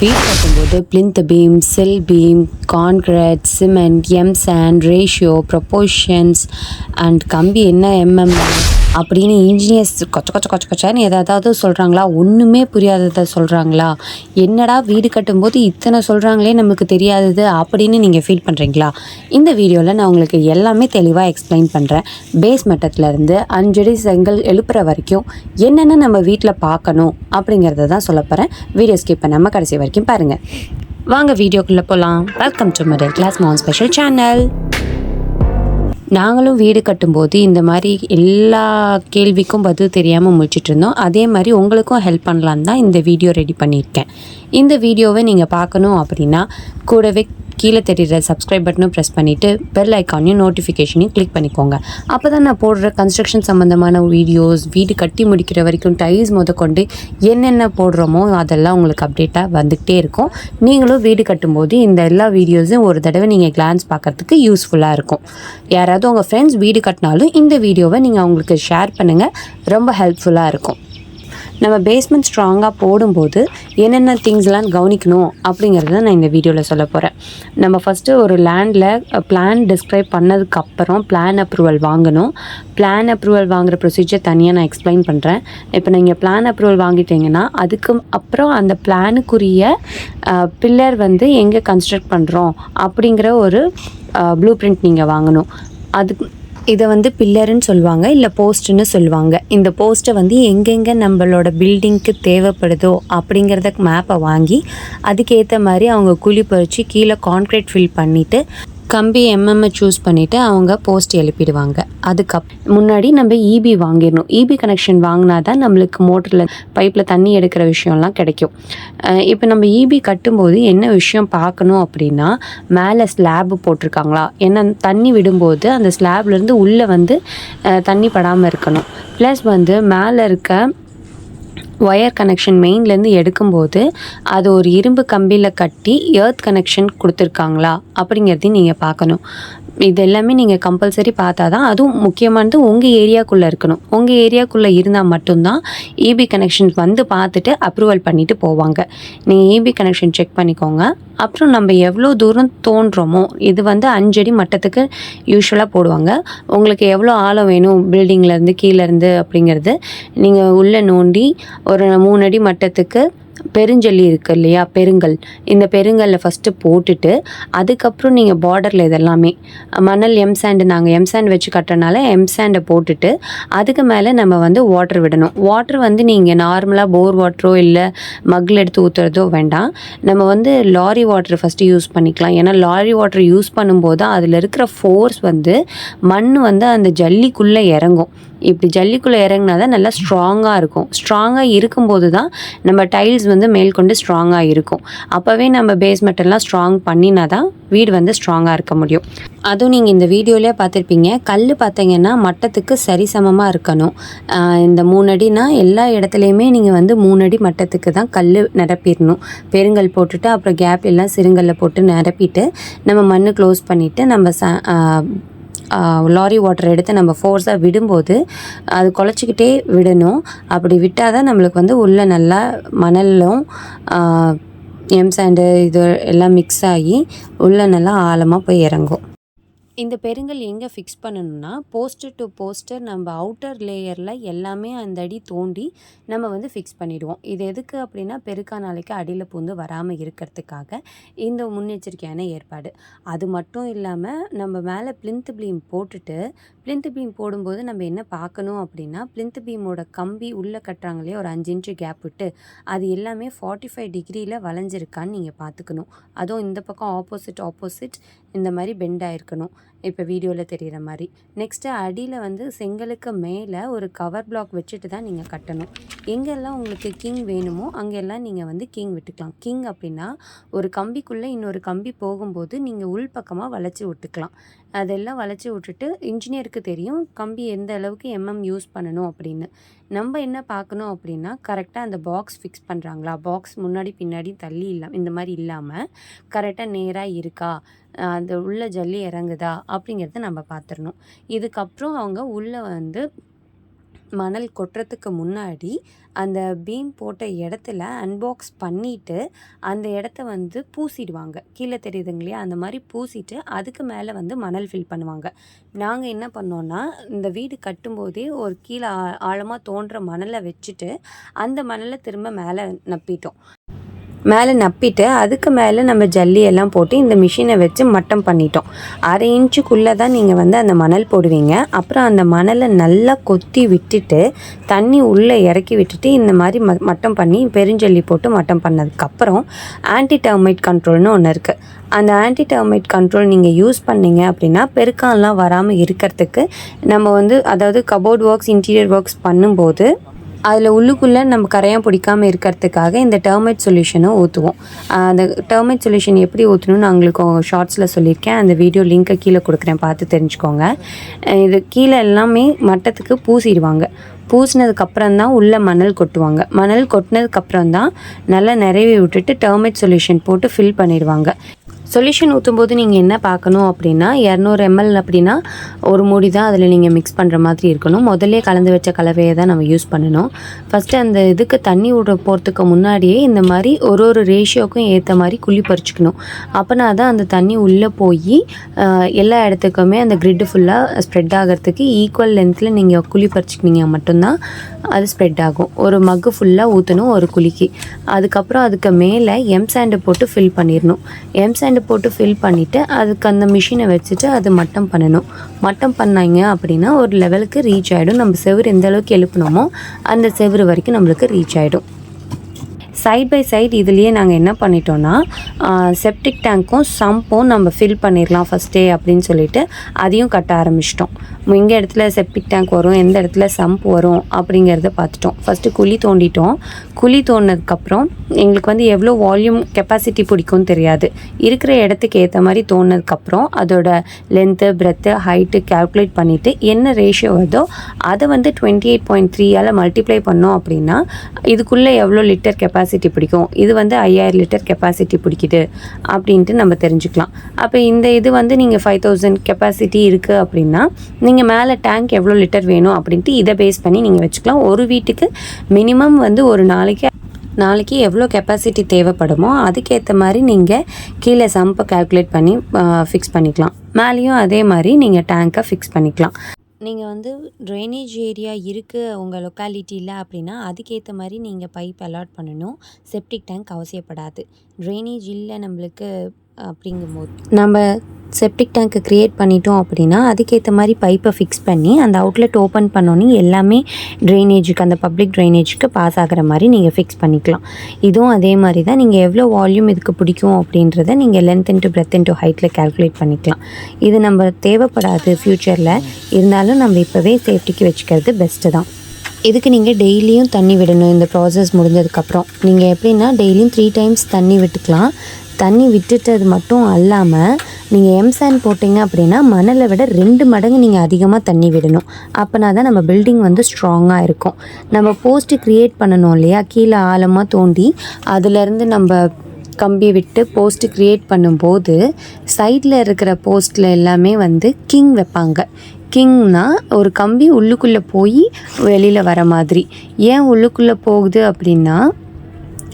வீட் கட்டும்போது plinth beam sill beam concrete cement M sand ratio proportions and கம்பி என்ன எம்எம் அப்படின்னு இன்ஜினியர்ஸ் கொச்ச கொச்ச கொச்ச கொச்சான்னு எதாவது சொல்கிறாங்களா ஒன்றுமே புரியாததை சொல்கிறாங்களா என்னடா வீடு கட்டும்போது இத்தனை சொல்கிறாங்களே நமக்கு தெரியாதது அப்படின்னு நீங்கள் ஃபீல் பண்ணுறீங்களா இந்த வீடியோவில் நான் உங்களுக்கு எல்லாமே தெளிவாக எக்ஸ்பிளைன் பண்ணுறேன் பேஸ் மட்டத்துலேருந்து அஞ்சடி செங்கல் எழுப்புற வரைக்கும் என்னென்ன நம்ம வீட்டில் பார்க்கணும் அப்படிங்கிறத தான் சொல்ல போகிறேன் வீடியோ ஸ்கிப் பண்ணாமல் கடைசி வரைக்கும் பாருங்கள் வாங்க வீடியோக்குள்ளே போகலாம் welcome to middle class mom special channel நாங்களும் வீடு கட்டும்போது இந்த மாதிரி எல்லா கேள்விக்கும் பதில் தெரியாமல் முடிச்சிட்டு இருந்தோம். அதே மாதிரி உங்களுக்கும் ஹெல்ப் பண்ணலான்னு தான் இந்த வீடியோ ரெடி பண்ணியிருக்கேன். இந்த வீடியோவை நீங்கள் பார்க்கணும் அப்படின்னா கூடவே கீழே தெரிகிற சப்ஸ்கிரைப் பட்டனும் ப்ரெஸ் பண்ணிவிட்டு பெல் ஐக்கானையும் நோட்டிஃபிகேஷனையும் கிளிக் பண்ணிக்கோங்க. அப்போ தான் நான் போடுற கன்ஸ்ட்ரக்ஷன் சம்மந்தமான வீடியோஸ் வீடு கட்டி முடிக்கிற வரைக்கும் டைல்ஸ் முதற்கொண்டு என்னென்ன போடுறோமோ அதெல்லாம் உங்களுக்கு அப்டேட்டாக வந்துக்கிட்டே இருக்கும். நீங்களும் வீடு கட்டும்போது இந்த எல்லா வீடியோஸும் ஒரு தடவை நீங்கள் கிளான்ஸ் பார்க்கறதுக்கு யூஸ்ஃபுல்லாக இருக்கும். யாராவது உங்கள் ஃப்ரெண்ட்ஸ் வீடு கட்டினாலும் இந்த வீடியோவை நீங்கள் அவங்களுக்கு ஷேர் பண்ணுங்கள் ரொம்ப ஹெல்ப்ஃபுல்லாக இருக்கும். நம்ம பேஸ்மெண்ட் ஸ்ட்ராங்காக போடும்போது என்னென்ன திங்ஸ்லாம் கவனிக்கணும் அப்படிங்கிறத நான் இந்த வீடியோவில் சொல்ல போகிறேன் நம்ம ஃபஸ்ட்டு ஒரு லேண்டில் பிளான் டிஸ்கிரைப் பண்ணதுக்கப்புறம் பிளான் அப்ரூவல் வாங்கணும். பிளான் அப்ரூவல் வாங்குகிற ப்ரொசீஜர் தனியாக நான் எக்ஸ்பிளைன் பண்ணுறேன் இப்போ நீங்கள் பிளான் அப்ரூவல் வாங்கிட்டீங்கன்னா அதுக்கு அப்புறம் அந்த பிளானுக்குரிய பில்லர் வந்து எங்கே கன்ஸ்ட்ரக்ட் பண்ணுறோம் அப்படிங்கிற ஒரு ப்ளூ பிரிண்ட் நீங்கள் வாங்கணும். அதுக்கு இதை வந்து பில்லருன்னு சொல்லுவாங்க இல்லை போஸ்ட்டுன்னு சொல்லுவாங்க. இந்த போஸ்ட்டை வந்து எங்கெங்கே நம்மளோட பில்டிங்க்கு தேவைப்படுதோ அப்படிங்கிறத மேப்பை வாங்கி அதுக்கேற்ற மாதிரி அவங்க குழி பறித்து கீழே கான்க்ரீட் ஃபில் பண்ணிவிட்டு கம்பி எம்எம்ஐ சூஸ் பண்ணிவிட்டு அவங்க போஸ்ட் எழுப்பிடுவாங்க. அதுக்கப் முன்னாடி நம்ம இபி வாங்கிடணும். இபி கனெக்ஷன் வாங்கினா தான் நம்மளுக்கு மோட்டரில் பைப்பில் தண்ணி எடுக்கிற விஷயம்லாம் கிடைக்கும். இப்போ நம்ம இபி கட்டும்போது என்ன விஷயம் பார்க்கணும் அப்படின்னா மேலே ஸ்லாப் போட்டிருக்காங்களா? ஏன்னா தண்ணி விடும்போது அந்த ஸ்லாப்லேருந்து உள்ளே வந்து தண்ணி படாமல் இருக்கணும். ப்ளஸ் வந்து மேலே இருக்க ஒயர் கனெக்ஷன் மெயின்லேருந்து எடுக்கும்போது அது ஒரு இரும்பு கம்பியில் கட்டி எர்த் கனெக்ஷன் கொடுத்துருக்காங்களா அப்படிங்கிறதையும் நீங்கள் பார்க்கணும். இது எல்லாமே நீங்கள் கம்பல்சரி பார்த்தா தான் அதுவும் முக்கியமானது உங்கள் ஏரியாக்குள்ளே இருக்கணும். உங்கள் ஏரியாக்குள்ளே இருந்தால் மட்டும்தான் இபி கனெக்ஷன் வந்து பார்த்துட்டு அப்ரூவல் பண்ணிவிட்டு போவாங்க. நீங்கள் இபி கனெக்ஷன் செக் பண்ணிக்கோங்க. அப்புறம் நம்ம எவ்வளோ தூரம் தோன்றோமோ இது வந்து அஞ்சடி மட்டத்துக்கு யூஸ்வலாக போடுவாங்க. உங்களுக்கு எவ்வளோ ஆழம் வேணும் பில்டிங்லேருந்து கீழேருந்து அப்படிங்கிறது நீங்கள் உள்ளே நோண்டி ஒரு மூணு அடி மட்டத்துக்கு பெருஞ்சல்லி இருக்கு இல்லையா? பெருங்கல். இந்த பெருங்கல்ல ஃபஸ்ட்டு போட்டுட்டு அதுக்கப்புறம் நீங்கள் பார்டரில் இதெல்லாமே மணல் எம் சாண்டு நாங்கள் எம் சாண்ட் வச்சு கட்டுறனால எம் சாண்டை போட்டுட்டு அதுக்கு மேலே நம்ம வந்து வாட்டர் விடணும். வாட்டர் வந்து நீங்கள் நார்மலாக போர் வாட்டரோ இல்லை மக்கில் எடுத்து ஊற்றுறதோ வேண்டாம். நம்ம வந்து லாரி வாட்டர் ஃபஸ்ட்டு யூஸ் பண்ணிக்கலாம். ஏன்னா லாரி வாட்டர் யூஸ் பண்ணும்போது அதில் இருக்கிற ஃபோர்ஸ் வந்து மண் வந்து அந்த ஜல்லிக்குள்ளே இறங்கும். இப்படி ஜல்லிக்குள்ளே இறங்கினா தான் நல்லா ஸ்ட்ராங்காக இருக்கும். ஸ்ட்ராங்காக இருக்கும்போது தான் நம்ம டைல்ஸ் வந்து மேல்கொண்டு ஸ்ட்ராங்காக இருக்கும். அப்போவே நம்ம பேஸ்மெண்ட்டெல்லாம் ஸ்ட்ராங் பண்ணினா தான் வீடு வந்து ஸ்ட்ராங்காக இருக்க முடியும். அதுவும் நீங்கள் இந்த வீடியோலேயே பார்த்துருப்பீங்க. கல் பார்த்தீங்கன்னா மட்டத்துக்கு சரிசமமாக இருக்கணும். இந்த மூணடினா எல்லா இடத்துலையுமே நீங்கள் வந்து மூணடி மட்டத்துக்கு தான் கல் நிரப்பிடணும். பெருங்கல் போட்டுட்டு அப்புறம் கேப் எல்லாம் சிறுங்கல்ல போட்டு நிரப்பிட்டு நம்ம மண் க்ளோஸ் பண்ணிவிட்டு நம்ம ச லாரி வாட்டர் எடுத்து நம்ம ஃபோர்ஸாக விடும்போது அது குழச்சிக்கிட்டே விடணும். அப்படி விட்டால் தான் நம்மளுக்கு வந்து உள்ளே நல்லா மணலும் எம் சாண்டு இது எல்லாம் மிக்ஸ் ஆகி உள்ளே நல்லா ஆழமாக போய் இறங்கும். இந்த பெருங்கல் எங்கே ஃபிக்ஸ் பண்ணணும்னா போஸ்டர் டு போஸ்டர் நம்ம அவுட்டர் லேயரில் எல்லாமே அந்த அடி தோண்டி நம்ம வந்து ஃபிக்ஸ் பண்ணிவிடுவோம் இது எதுக்கு அப்படின்னா பெருக்கா நாளைக்கு அடியில் பூந்து வராமல் இருக்கிறதுக்காக இந்த முன்னெச்சரிக்கையான ஏற்பாடு. அது மட்டும் இல்லாமல் நம்ம மேலே பிளிந்த் பிளீம் போட்டுட்டு பிளிந்த் பீம் போடும்போது நம்ம என்ன பார்க்கணும் அப்படின்னா பிளிந்த் பீமோட கம்பி உள்ளே கட்டுறாங்க இல்லையா ஒரு அஞ்சு இன்ச்சு கேப் விட்டு அது எல்லாமே ஃபார்ட்டி ஃபைவ் டிகிரியில் வளைஞ்சிருக்கான்னு நீங்கள் பார்த்துக்கணும். அதுவும் இந்த பக்கம் ஆப்போசிட் ஆப்போசிட் இந்த மாதிரி பெண்ட் ஆகிருக்கணும் இப்போ வீடியோவில் தெரிகிற மாதிரி நெக்ஸ்ட்டு அடியில் வந்து செங்கலுக்கு மேலே ஒரு கவர் பிளாக் வச்சுட்டு தான் நீங்கள் கட்டணும். எங்கெல்லாம் உங்களுக்கு கிங் வேணுமோ அங்கெல்லாம் நீங்கள் வந்து கிங் விட்டுக்கலாம். கிங் அப்படின்னா ஒரு கம்பிக்குள்ளே இன்னொரு கம்பி போகும்போது நீங்கள் உள்பக்கமாக வளைச்சி விட்டுக்கலாம். அதெல்லாம் வளைச்சி விட்டுட்டு இன்ஜினியருக்கு தெரியும் கம்பி எந்த அளவுக்கு எம்எம் யூஸ் பண்ணணும் அப்படின்னு. நம்ம என்ன பார்க்கணும் அப்படின்னா கரெக்டாக அந்த பாக்ஸ் ஃபிக்ஸ் பண்ணுறாங்களா பாக்ஸ் முன்னாடி பின்னாடி தள்ளி இல்லாம இந்த மாதிரி இல்லாமல் கரெக்டாக நேராக இருக்கா? அந்த உள்ள ஜல்லி இறங்குதா அப்படிங்கிறத நம்ம பார்த்துடணும் இதுக்கப்புறம் அவங்க உள்ளே வந்து மணல் கொட்டுறதுக்கு முன்னாடி அந்த பீம் போட்ட இடத்துல அன்பாக்ஸ் பண்ணிவிட்டு அந்த இடத்த வந்து பூசிடுவாங்க. கீழே தெரியுதுங்க இல்லையா? அந்த மாதிரி பூசிட்டு அதுக்கு மேலே வந்து மணல் ஃபில் பண்ணுவாங்க. நாங்கள் என்ன பண்ணோன்னா இந்த வீடு கட்டும்போதே ஒரு கீழே ஆழமாக தோன்ற மணலை வச்சுட்டு அந்த மணலை திரும்ப மேலே நப்பிட்டோம். மேலே நப்பிட்டு அதுக்கு மேலே நம்ம ஜல்லியெல்லாம் போட்டு இந்த மிஷினை வச்சு மட்டம் பண்ணிட்டோம். அரை இன்ச்சுக்குள்ளே தான் நீங்கள் வந்து அந்த மணல் போடுவீங்க. அப்புறம் அந்த மணலை நல்லா கொத்தி விட்டுட்டு தண்ணி உள்ளே இறக்கி விட்டுட்டு இந்த மாதிரி ம மட்டம் பண்ணி பெருஞ்சல்லி போட்டு மட்டம் பண்ணதுக்கப்புறம் ஆன்டி டர்மைட் கண்ட்ரோல்னு ஒன்று இருக்குது அந்த ஆன்டி டர்மைட் கண்ட்ரோல் நீங்கள் யூஸ் பண்ணீங்க அப்படின்னா பெருக்கான்லாம் வராமல் இருக்கிறதுக்கு நம்ம வந்து அதாவது கபோர்ட் ஒர்க்ஸ் இன்டீரியர் ஒர்க்ஸ் பண்ணும்போது அதில் உள்ளுக்குள்ளே நம்ம கரையான் பிடிக்காமல் இருக்கிறதுக்காக இந்த டெர்மைட் சொல்யூஷனை ஊற்றுவோம் அந்த டெர்மைட் சொல்யூஷன் எப்படி ஊற்றணும்னு நான் உங்களுக்கு ஷார்ட்ஸில் சொல்லியிருக்கேன். அந்த வீடியோ லிங்க்கை கீழே கொடுக்குறேன். பார்த்து தெரிஞ்சுக்கோங்க. இது கீழே எல்லாமே மட்டத்துக்கு பூசிடுவாங்க. பூசினதுக்கப்புறம் தான் உள்ளே மணல் கொட்டுவாங்க. மணல் கொட்டினதுக்கப்புறம் தான் நல்லா நிறைவி விட்டுட்டு டெர்மைட் சொல்யூஷன் போட்டு ஃபில் பண்ணிடுவாங்க. சொல்யூஷன் ஊற்றும்போது நீங்கள் என்ன பார்க்கணும் அப்படின்னா இரநூறு எம்எல் அப்படின்னா ஒரு மூடி தான் அதில் நீங்கள் மிக்ஸ் பண்ணுற மாதிரி இருக்கணும். முதல்ல கலந்து வச்ச கலவையை தான் நம்ம யூஸ் பண்ணணும். ஃபஸ்ட்டு அந்த இதுக்கு தண்ணி விட போகிறதுக்கு முன்னாடியே இந்த மாதிரி ஒரு ஒரு ரேஷியோக்கும் ஏற்ற மாதிரி குழி பறிச்சுக்கணும். அப்போனா தான் அந்த தண்ணி உள்ளே போய் எல்லா இடத்துக்குமே அந்த கிரிட்டு ஃபுல்லாக ஸ்ப்ரெட் ஆகிறதுக்கு ஈக்குவல் லென்த்தில் நீங்கள் குழி பறிச்சுக்கினீங்க மட்டும்தான் அது ஸ்ப்ரெட் ஆகும். ஒரு மக்கு ஃபுல்லாக ஊற்றணும் ஒரு குழிக்கு. அதுக்கப்புறம் அதுக்கு மேலே எம் சாண்டை போட்டு ஃபில் பண்ணிடணும். எம் சாண்ட் போட்டு ஃபில் பண்ணிவிட்டு அதுக்கு அந்த மிஷினை வச்சுட்டு அது மட்டம் பண்ணணும். மட்டம் பண்ணாங்க அப்படின்னா ஒரு லெவலுக்கு ரீச் ஆகிடும் நம்ம செவுரு எந்த அளவுக்கு அந்த செவுரு வரைக்கும் நம்மளுக்கு ரீச் ஆகிடும் சைட் பை சைட் இதுலேயே நாங்கள் என்ன பண்ணிட்டோன்னா செப்டிக் டேங்க்கும் சம்பும் நம்ம ஃபில் பண்ணிடலாம் ஃபஸ்ட்டே அப்படின்னு சொல்லிட்டு அதையும் கட்ட ஆரம்பிச்சிட்டோம். எங்கே இடத்துல செப்டிக் டேங்க் வரும் எந்த இடத்துல சம்ப் வரும் அப்படிங்கிறத பார்த்துட்டோம். ஃபஸ்ட்டு குழி தோண்டிட்டோம். குழி தோண்டினதுக்கப்புறம் எங்களுக்கு வந்து எவ்வளோ வால்யூம் கெப்பாசிட்டி பிடிக்கும்னு தெரியாது. இருக்கிற இடத்துக்கு ஏற்ற மாதிரி தோண்டினதுக்கப்புறம் அதோட லென்த்து பிரெத்து ஹைட்டு கால்குலேட் பண்ணிவிட்டு என்ன ரேஷியோ வருதோ அதை வந்து டுவெண்ட்டி எயிட் பாயிண்ட் த்ரீயால் மல்டிப்ளை பண்ணோம் அப்படின்னா இதுக்குள்ளே எவ்வளோ லிட்டர் கெப்பாசிட்டி பிடிக்கும்? இது வந்து ஐயாயிரம் லிட்டர் கெப்பாசிட்டி பிடிக்குது அப்படின்ட்டு நம்ம தெரிஞ்சுக்கலாம். அப்போ இந்த இது வந்து நீங்கள் ஃபைவ் தௌசண்ட் கெப்பாசிட்டி இருக்குது அப்படின்னா நீங்கள் நீங்கள் மேலே டேங்க் எவ்வளோ லிட்டர் வேணும் அப்படின்ட்டு இதை பேஸ் பண்ணி நீங்கள் வச்சுக்கலாம். ஒரு வீட்டுக்கு மினிமம் வந்து ஒரு நாளைக்கு நாளைக்கு எவ்வளோ கெப்பாசிட்டி தேவைப்படுமோ அதுக்கேற்ற மாதிரி நீங்கள் கீழே சம்பை கால்குலேட் பண்ணி ஃபிக்ஸ் பண்ணிக்கலாம். மேலேயும் அதே மாதிரி நீங்கள் டேங்க்கை ஃபிக்ஸ் பண்ணிக்கலாம். நீங்கள் வந்து ட்ரைனேஜ் ஏரியா இருக்குது உங்கள் லொக்காலிட்டியில் அப்படின்னா அதுக்கேற்ற மாதிரி நீங்கள் பைப் அலாட் பண்ணணும். செப்டிக் டேங்க் அவசியப்படாது. ட்ரைனேஜ் இல்லை நம்மளுக்கு அப்படிங்கும்போது நம்ம செப்டிக் டேங்க்கு க்ரியேட் பண்ணிட்டோம் அப்படின்னா அதுக்கேற்ற மாதிரி பைப்பை ஃபிக்ஸ் பண்ணி அந்த அவுட்லெட் ஓப்பன் பண்ணோன்னே எல்லாமே ட்ரைனேஜுக்கு அந்த பப்ளிக் ட்ரைனேஜுக்கு பாஸ் ஆகிற மாதிரி நீங்கள் ஃபிக்ஸ் பண்ணிக்கலாம். இதுவும் அதே மாதிரி தான். நீங்கள் எவ்வளோ வால்யூம் இதுக்கு பிடிக்கும் அப்படின்றத நீங்கள் லென்த் இன்ட்டு பிரெத் இன்ட்டு ஹைட்டில் கால்குலேட் பண்ணிக்கலாம். இது நம்ம தேவைப்படாது ஃப்யூச்சரில் இருந்தாலும் நம்ம இப்போவே சேஃப்டிக்கு வச்சுக்கிறது பெஸ்ட்டு தான். இதுக்கு நீங்கள் டெய்லியும் தண்ணி விடணும். இந்த ப்ராசஸ் முடிஞ்சதுக்கப்புறம் நீங்கள் எப்படின்னா டெய்லியும் த்ரீ டைம்ஸ் தண்ணி விட்டுக்கலாம். தண்ணி விட்டுட்டது மட்டும் அல்லாமல் நீங்கள் எம்சேன் போட்டிங்க அப்படின்னா மணலை விட ரெண்டு மடங்கு நீங்கள் அதிகமாக தண்ணி விடணும். அப்போனா தான் நம்ம பில்டிங் வந்து ஸ்ட்ராங்காக இருக்கும். நம்ம போஸ்ட்டு க்ரியேட் பண்ணணும் இல்லையா? கீழே ஆழமாக தோண்டி அதுலேருந்து நம்ம கம்பி விட்டு போஸ்ட்டு க்ரியேட் பண்ணும்போது சைடில் இருக்கிற போஸ்ட்டில் எல்லாமே வந்து கிங் வைப்பாங்க. கிங்னா ஒரு கம்பி உள்ளுக்குள்ளே போய் வெளியில் வர மாதிரி. ஏன் உள்ளுக்குள்ளே போகுது அப்படின்னா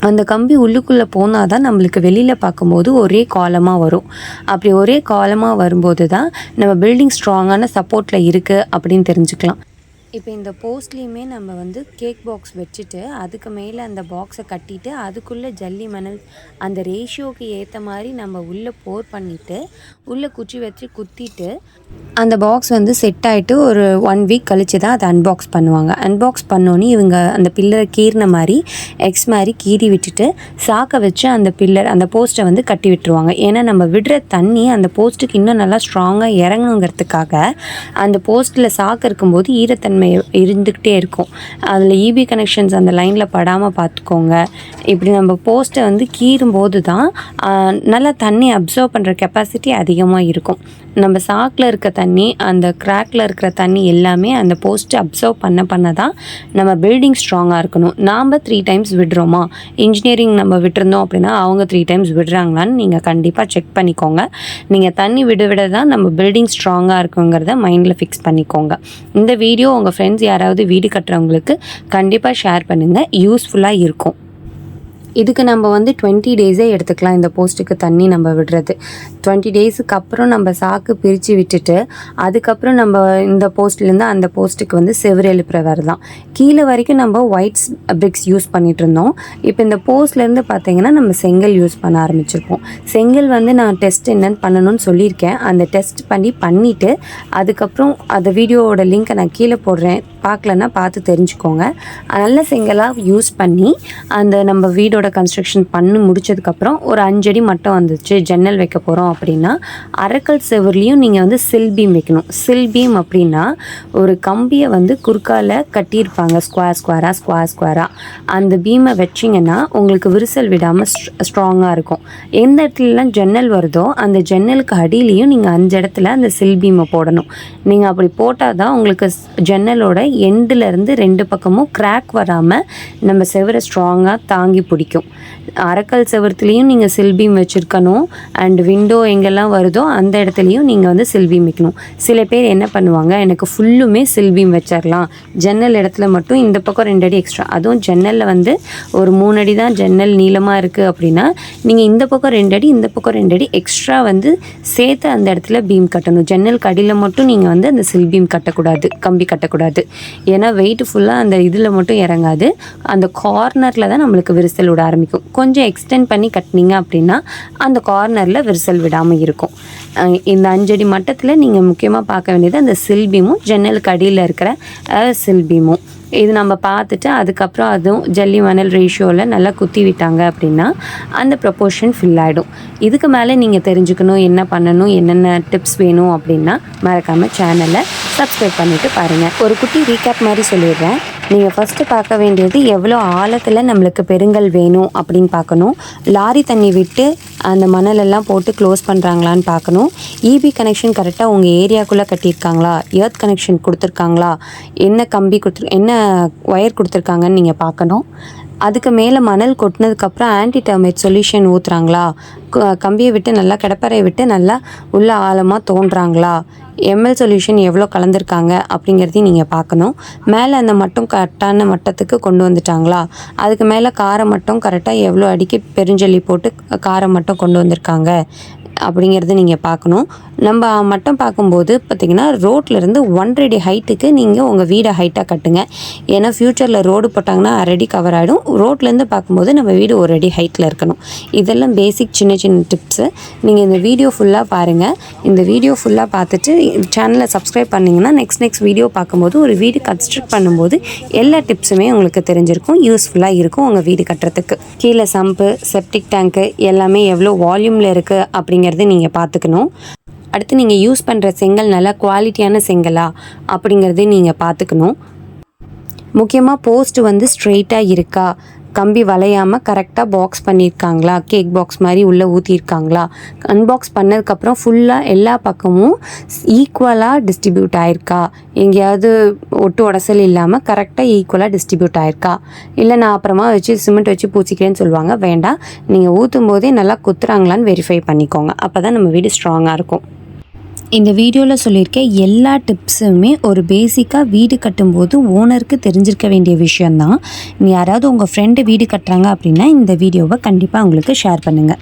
அந்த கம்பி உள்ளுக்குள்ளே போனால் தான் நம்மளுக்கு வெளியில் பார்க்கும்போது ஒரே காலமாக வரும். அப்படி ஒரே காலமாக வரும்போது தான் நம்ம பில்டிங் ஸ்ட்ராங்கான சப்போர்ட்டில் இருக்குது அப்படின்னு தெரிஞ்சுக்கலாம். இப்போ இந்த போஸ்ட்லேயுமே நம்ம வந்து கேக் பாக்ஸ் வச்சுட்டு அதுக்கு மேலே அந்த பாக்ஸை கட்டிட்டு அதுக்குள்ளே ஜல்லி மணல் அந்த ரேஷியோக்கு ஏற்ற மாதிரி நம்ம உள்ளே போர் பண்ணிவிட்டு உள்ளே குச்சி வச்சு குத்திட்டு அந்த பாக்ஸ் வந்து செட் ஆகிட்டு ஒரு ஒன் வீக் கழித்து தான் அதை அன்பாக்ஸ் பண்ணுவாங்க. அன்பாக்ஸ் பண்ணோன்னே இவங்க அந்த பில்லரை கீறின மாதிரி எக்ஸ் மாதிரி கீறி விட்டுட்டு சாக்கை வச்சு அந்த பில்லர் அந்த போஸ்ட்டை வந்து கட்டி விட்டுருவாங்க. ஏன்னா நம்ம விடுற தண்ணி அந்த போஸ்ட்டுக்கு இன்னும் நல்லா ஸ்ட்ராங்காக இறங்கணுங்கிறதுக்காக அந்த போஸ்ட்டில் சாக்கு இருக்கும்போது ஈரத்தன்மை இருந்துக்கிட்டே இருக்கும். அதில் இபி கனெக்ஷன்ஸ் அந்த லைனில் படாமல் பார்த்துக்கோங்க. இப்படி நம்ம போஸ்ட்டை வந்து கீறும்போது தான் நல்லா தண்ணி அப்சர்வ் பண்ணுற கெப்பாசிட்டி அதிகமாக இருக்கும். நம்ம சாக்கில் இருக்க தண்ணி அந்த கிராக்கில் இருக்கிற தண்ணி எல்லாமே அந்த போஸ்ட்டு அப்சர்வ் பண்ண பண்ண தான் நம்ம பில்டிங் ஸ்ட்ராங்காக இருக்கணும். நாம் த்ரீ டைம்ஸ் விடுறோமா? இன்ஜினியரிங் நம்ம விட்டுருந்தோம் அப்படின்னா அவங்க த்ரீ டைம்ஸ் விடுறாங்களான்னு நீங்கள் கண்டிப்பாக செக் பண்ணிக்கோங்க. நீங்கள் தண்ணி விட விட தான் நம்ம பில்டிங் ஸ்ட்ராங்காக இருக்குங்கிறத மைண்டில் ஃபிக்ஸ் பண்ணிக்கோங்க. இந்த வீடியோ உங்கள் உங்கள் ஃப்ரெண்ட்ஸ் யாராவது வீடு கட்டுறவங்களுக்கு கண்டிப்பாக ஷேர் பண்ணுங்கள் யூஸ்ஃபுல்லாக இருக்கும். இதுக்கு நம்ம வந்து டுவெண்ட்டி டேஸே எடுத்துக்கலாம். இந்த போஸ்ட்டுக்கு தண்ணி நம்ம விடுறது. டுவெண்ட்டி டேஸுக்கு அப்புறம் நம்ம சாக்கு பிரித்து விட்டுட்டு அதுக்கப்புறம் நம்ம இந்த போஸ்ட்லேருந்து அந்த போஸ்ட்டுக்கு வந்து செவரு எழுப்புற வேறு தான். கீழே வரைக்கும் நம்ம ஒயிட்ஸ் பிரிக்ஸ் யூஸ் பண்ணிட்டு இருந்தோம். இப்போ இந்த போஸ்ட்லேருந்து பார்த்தீங்கன்னா நம்ம செங்கல் யூஸ் பண்ண ஆரம்பிச்சிருப்போம் செங்கல் வந்து நான் டெஸ்ட் என்னன்னு பண்ணணும்னு சொல்லியிருக்கேன். அந்த டெஸ்ட் பண்ணி பண்ணிவிட்டு அதுக்கப்புறம் அந்த வீடியோவோட லிங்க்கை நான் கீழே போடுறேன். பார்க்கலன்னா பார்த்து தெரிஞ்சுக்கோங்க. நல்ல செங்கலாக யூஸ் பண்ணி அந்த நம்ம வீடோட கன்ஸ்ட்ரக்ஷன் பண்ணி முடிச்சதுக்கப்புறம் ஒரு அஞ்சடி மட்டும் வந்துச்சு ஜன்னல் வைக்க போகிறோம் அப்படின்னா அரக்கல் செவர்லேயும் நீங்கள் வந்து சில் பீம் வைக்கணும். சில் பீம் அப்படின்னா ஒரு கம்பியை வந்து குறுக்கால் கட்டியிருப்பாங்க ஸ்கொயர் ஸ்கொயராக ஸ்கொயர் ஸ்கொயராக அந்த பீமை வச்சிங்கன்னா உங்களுக்கு விரிசல் விடாமல் ஸ்ட்ராங்காக இருக்கும். எந்த இடத்துலலாம் ஜன்னல் வருதோ அந்த ஜன்னலுக்கு அடியிலையும் நீங்கள் அஞ்சு இடத்துல அந்த சில் பீமை போடணும். நீங்கள் அப்படி போட்டால் தான் உங்களுக்கு ஜன்னலோட எண்டில் இருந்து ரெண்டு பக்கமும் கிராக் வராமல் நம்ம செவரை ஸ்ட்ராங்காக தாங்கி பிடிக்கும். அரக்கல் செவரத்துலேயும் நீங்கள் சில்பீம் வச்சுருக்கணும். அண்ட் விண்டோ எங்கெல்லாம் வருதோ அந்த இடத்துலையும் நீங்கள் வந்து சில்பீம் வைக்கணும். சில பேர் என்ன பண்ணுவாங்க எனக்கு ஃபுல்லுமே சில்பீம் வச்சிடலாம் ஜன்னல் இடத்துல மட்டும் இந்த பக்கம் ரெண்டு அடி எக்ஸ்ட்ரா அதுவும் ஜன்னலில் வந்து ஒரு மூணு அடி தான் ஜன்னல் நீளமாக இருக்குது அப்படின்னா நீங்கள் இந்த பக்கம் ரெண்டு அடி இந்த பக்கம் ரெண்டு அடி எக்ஸ்ட்ரா வந்து சேர்த்து அந்த இடத்துல பீம் கட்டணும். ஜன்னல் கடியில் மட்டும் நீங்கள் வந்து அந்த சில்பீம் கட்டக்கூடாது கம்பி கட்டக்கூடாது. ஏன்னா வெயிட் ஃபுல்லாக அந்த இதில் மட்டும் இறங்காது. அந்த கார்னரில் தான் நம்மளுக்கு விரிசல் விட ஆரம்பிக்கும். கொஞ்சம் எக்ஸ்டெண்ட் பண்ணி கட்டினீங்க அப்படின்னா அந்த கார்னரில் விரிசல் விடாமல் இருக்கும். இந்த அஞ்சடி மட்டத்தில் நீங்கள் முக்கியமாக பார்க்க வேண்டியது அந்த சில் பீமும் ஜன்னலுக்கு அடியில் இருக்கிற சில்பீமும் சில் பீமும் இது நம்ம பார்த்துட்டு அதுக்கப்புறம் அதுவும் ஜல்லி மணல் ரேஷியோவில் நல்லா குத்தி விட்டாங்க அப்படின்னா அந்த ப்ரொப்போர்ஷன் ஃபில் ஆகிடும் இதுக்கு மேலே நீங்கள் தெரிஞ்சுக்கணும் என்ன பண்ணணும் என்னென்ன டிப்ஸ் வேணும் அப்படின்னா மறக்காமல் சேனலை சப்ஸ்கிரைப் பண்ணிவிட்டு பாருங்கள் ஒரு குட்டி ரீகேப் மாதிரி சொல்லிடுறேன். நீங்கள் ஃபஸ்ட்டு பார்க்க வேண்டியது எவ்வளோ ஆழத்தில் நம்மளுக்கு பெருங்கல் வேணும் அப்படின்னு பார்க்கணும். லாரி தண்ணி விட்டு அந்த மணலெல்லாம் போட்டு க்ளோஸ் பண்ணுறாங்களான்னு பார்க்கணும். இபி கனெக்ஷன் கரெக்டாக உங்கள் ஏரியாக்குள்ளே கட்டியிருக்காங்களா? எர்த் கனெக்ஷன் கொடுத்துருக்காங்களா? என்ன கம்பி கொடுத்துரு என்ன ஒயர் கொடுத்துருக்காங்கன்னு நீங்கள் பார்க்கணும். அதுக்கு மேலே மணல் கொட்டினதுக்கப்புறம் ஆன்டி டர்மேட் சொல்யூஷன் ஊற்றுறாங்களா கம்பியை விட்டு நல்லா கிடப்பறையை விட்டு நல்லா உள்ள ஆழமாக தோன்றாங்களா? எம்எல் சொல்யூஷன் எவ்வளோ கலந்துருக்காங்க அப்படிங்கிறதையும் நீங்கள் பார்க்கணும். மேலே அந்த மட்டும் கரெக்டான மட்டத்துக்கு கொண்டு வந்துட்டாங்களா? அதுக்கு மேலே காரை மட்டும் கரெக்டாக எவ்வளோ அடிக்கி பெருஞ்சொல்லி போட்டு காரை மட்டும் கொண்டு வந்திருக்காங்க அப்படிங்கிறது நீங்கள் பார்க்கணும். நம்ம மட்டம் பார்க்கும்போது பார்த்திங்கன்னா ரோட்லேருந்து ஒன்றரை அடி ஹைட்டுக்கு நீங்கள் உங்கள் வீடை ஹைட்டாக கட்டுங்க. ஏன்னா ஃப்யூச்சரில் ரோடு போட்டாங்கன்னா அரை கவர் ஆகிடும் ரோட்லேருந்து பார்க்கும்போது நம்ம வீடு ஒரு அடி ஹைட்டில் இருக்கணும். இதெல்லாம் பேசிக் சின்ன சின்ன டிப்ஸு நீங்கள் இந்த வீடியோ ஃபுல்லாக பாருங்கள் இந்த வீடியோ ஃபுல்லாக பார்த்துட்டு சேனலை சப்ஸ்கிரைப் பண்ணிங்கன்னா நெக்ஸ்ட் நெக்ஸ்ட் வீடியோ பார்க்கும்போது ஒரு வீடு கன்ஸ்ட்ரக்ட் பண்ணும்போது எல்லா டிப்ஸுமே உங்களுக்கு தெரிஞ்சிருக்கும். யூஸ்ஃபுல்லாக இருக்கும் உங்கள் வீடு கட்டுறதுக்கு. கீழே சம்பு செப்டிக் டேங்க்கு எல்லாமே எவ்வளோ வால்யூமில் இருக்குது அப்படிங்கிறத நீங்கள் பார்த்துக்கணும். அடுத்து நீங்கள் யூஸ் பண்ணுற செங்கல் நல்லா குவாலிட்டியான செங்கலா அப்படிங்கிறதையும் நீங்கள் பார்த்துக்கணும். முக்கியமாக போஸ்ட் வந்து ஸ்ட்ரெயிட்டாக இருக்கா? கம்பி வளையாமல் கரெக்டாக பாக்ஸ் பண்ணியிருக்காங்களா? கேக் பாக்ஸ் மாதிரி உள்ளே ஊற்றிருக்காங்களா அன்பாக்ஸ் பண்ணதுக்கப்புறம் ஃபுல்லாக எல்லா பக்கமும் ஈக்குவலாக டிஸ்ட்ரிபியூட் ஆயிருக்கா? எங்கேயாவது ஒட்டு உடசல் இல்லாமல் கரெக்டாக ஈக்குவலாக டிஸ்ட்ரிபியூட் ஆயிருக்கா? இல்லை நான் அப்புறமா வச்சு சிமெண்ட் வச்சு பூச்சிக்கிறேன்னு சொல்லுவாங்க வேண்டாம். நீங்கள் ஊற்றும் போதே நல்லா குத்துறாங்களான்னு வெரிஃபை பண்ணிக்கோங்க. அப்போ தான் நம்ம வீடு ஸ்ட்ராங்காக இருக்கும். இந்த வீடியோவில் சொல்லியிருக்க எல்லா டிப்ஸுமே ஒரு பேசிக்காக வீடு கட்டும்போது ஓனருக்கு தெரிஞ்சிருக்க வேண்டிய விஷயந்தான் நீ யாராவது உங்கள் ஃப்ரெண்டு வீடு கட்டுறாங்க அப்படின்னா இந்த வீடியோவை கண்டிப்பாக உங்களுக்கு ஷேர் பண்ணுங்கள்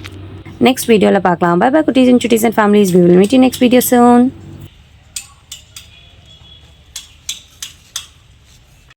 நெக்ஸ்ட் வீடியோவில் பார்க்கலாம். பை பை குட்டீஸ் and Chutties and families we will meet next video soon